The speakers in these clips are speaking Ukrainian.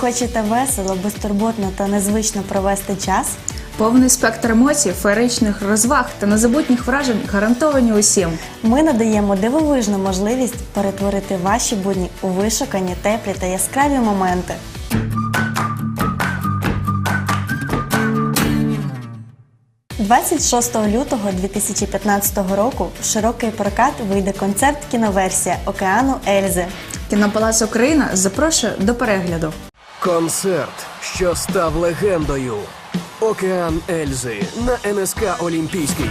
Хочете весело, безтурботно та незвично провести час? Повний спектр емоцій, феєричних розваг та незабутніх вражень гарантовані усім. Ми надаємо дивовижну можливість перетворити ваші будні у вишукані, теплі та яскраві моменти. – 26 лютого 2015 року в широкий прокат вийде концерт кіноверсія Океану Ельзи. Кінопалац Україна запрошує до перегляду. Концерт, що став легендою. Океан Ельзи на НСК Олімпійський.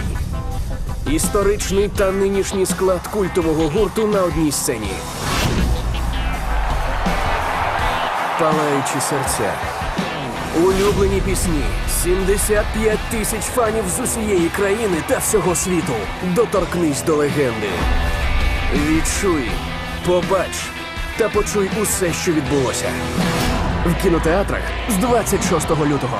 Історичний та нинішній склад культового гурту на одній сцені. Палаючі серця. Улюблені пісні. 75 тисяч фанів з усієї країни та всього світу. Доторкнись до легенди. Відчуй, побач та почуй усе, що відбулося. В кінотеатрах з 26 лютого.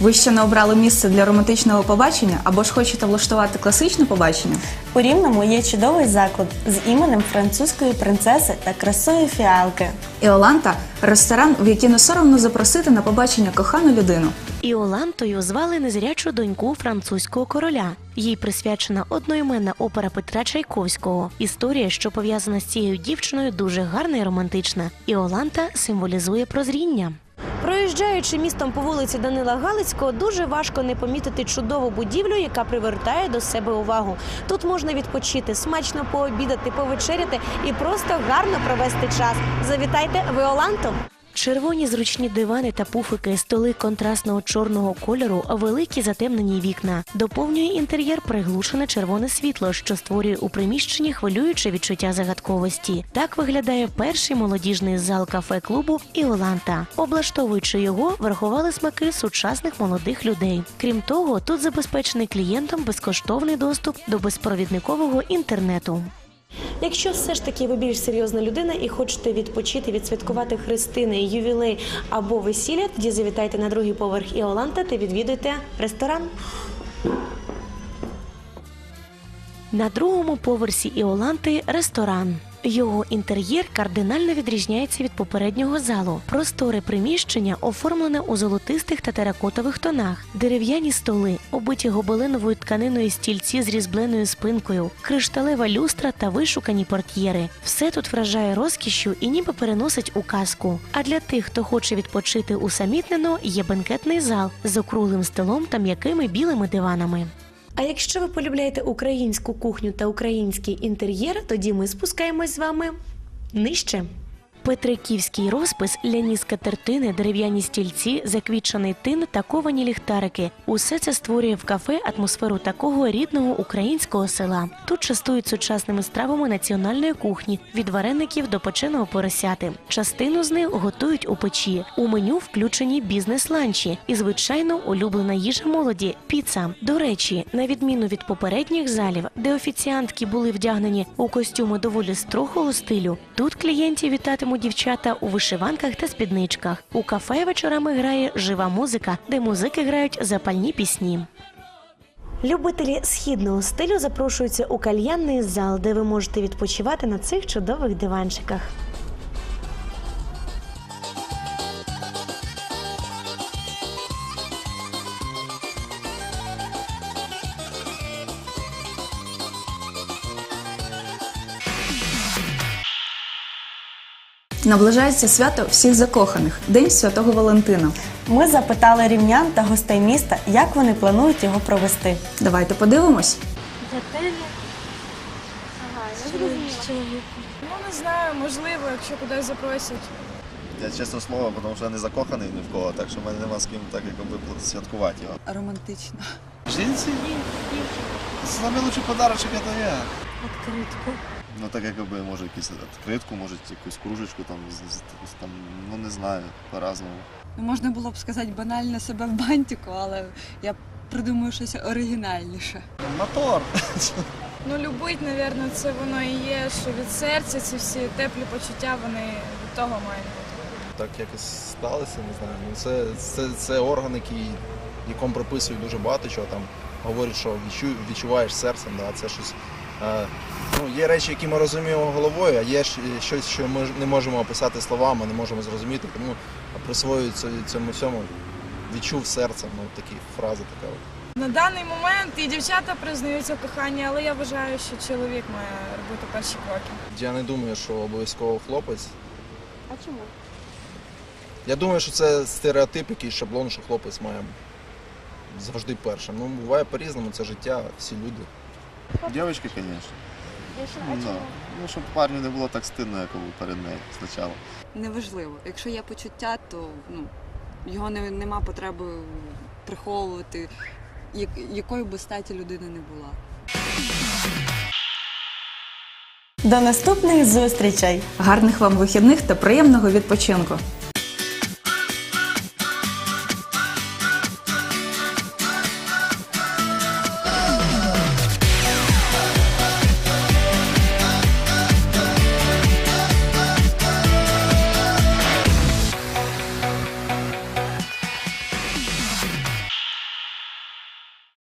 Ви ще не обрали місце для романтичного побачення або ж хочете влаштувати класичне побачення? У Рівному є чудовий заклад з іменем французької принцеси та красою фіалки. Іоланта ресторан, в який не соромно запросити на побачення кохану людину. Іолантою звали незрячу доньку французького короля. Їй присвячена одноіменна опера Петра Чайковського. Історія, що пов'язана з цією дівчиною, дуже гарна і романтична. Іоланта символізує прозріння. Проїжджаючи містом по вулиці Данила Галицького, дуже важко не помітити чудову будівлю, яка привертає до себе увагу. Тут можна відпочити, смачно пообідати, повечеряти і просто гарно провести час. Завітайте в Іоланту! Червоні зручні дивани та пуфики, столи контрастного чорного кольору, великі затемнені вікна. Доповнює інтер'єр приглушене червоне світло, що створює у приміщенні хвилююче відчуття загадковості. Так виглядає перший молодіжний зал кафе-клубу Іоланта. Облаштовуючи його, врахували смаки сучасних молодих людей. Крім того, тут забезпечений клієнтам безкоштовний доступ до безпровідникового інтернету. Якщо все ж таки ви більш серйозна людина і хочете відпочити, відсвяткувати хрестини, ювілей або весілля, тоді завітайте на другий поверх Іоланта та відвідуйте ресторан. На другому поверсі Іоланти ресторан. Його інтер'єр кардинально відрізняється від попереднього залу. Просторе приміщення оформлене у золотистих та теракотових тонах, дерев'яні столи, обиті гобеленовою тканиною стільці з різьбленою спинкою, кришталева люстра та вишукані портьєри. Все тут вражає розкішшю і ніби переносить у казку. А для тих, хто хоче відпочити усамітнено, є бенкетний зал з округлим столом та м'якими білими диванами. А якщо ви полюбляєте українську кухню та український інтер'єр, тоді ми спускаємось з вами нижче. Петриківський розпис, ляні скатертини, дерев'яні стільці, заквітчений тин та ковані ліхтарики. Усе це створює в кафе атмосферу такого рідного українського села. Тут частують сучасними стравами національної кухні від вареників до печеного поросяти. Частину з них готують у печі. У меню включені бізнес-ланчі і, звичайно, улюблена їжа молоді піца. До речі, на відміну від попередніх залів, де офіціантки були вдягнені у костюми доволі строгого стилю, тут клієнтів вітатимуть дівчата у вишиванках та спідничках. У кафе вечорами грає жива музика, де музики грають запальні пісні. Любителі східного стилю запрошуються у кальянний зал, де ви можете відпочивати на цих чудових диванчиках. Наближається свято всіх закоханих День Святого Валентина. Ми запитали рівнян та гостей міста, як вони планують його провести. Давайте подивимось. Ну не знаю, можливо, якщо кудись запросять. Я чесне слово, тому що я не закоханий ні в кого, так що в мене нема з ким так якби святкувати його. романтично. Жінці? Самий лучший подарочок це я. Відкритку. Ну так якби може якусь відкритку, може якусь кружечку там, з- з- з- там ну не знаю, по-разному. Ну, можна було б сказати банально себе в бантику, але я придумаю щось оригінальніше. Мотор! Ну, любить, напевно, це воно і є, що від серця ці всі теплі почуття, вони від того мають бути. так якось сталося, не знаю. Ну, це, це, це орган, який, якому прописують дуже багато чого там. говорять, що відчу, відчуваєш серцем, да, це щось. Е, ну, є речі, які ми розуміємо головою, а є щось, що ми не можемо описати словами, не можемо зрозуміти, тому присвоюю це- цьому всьому відчув серцем, ну такі фрази така. На даний момент і дівчата признаються в коханні, але я вважаю, що чоловік має робити перші кроки. Я не думаю, що обов'язково хлопець. А чому? Я думаю, що це стереотип, який шаблон, що хлопець має завжди першим. Ну, буває по-різному, це життя, всі люди. Дівчинка, звісно. Да. Ну, щоб парню не було так стидно, як перед нею спочатку. Неважливо. Якщо є почуття, то ну, його не, нема потреби приховувати, як, якою би статі людина не була. До наступних зустрічей! Гарних вам вихідних та приємного відпочинку!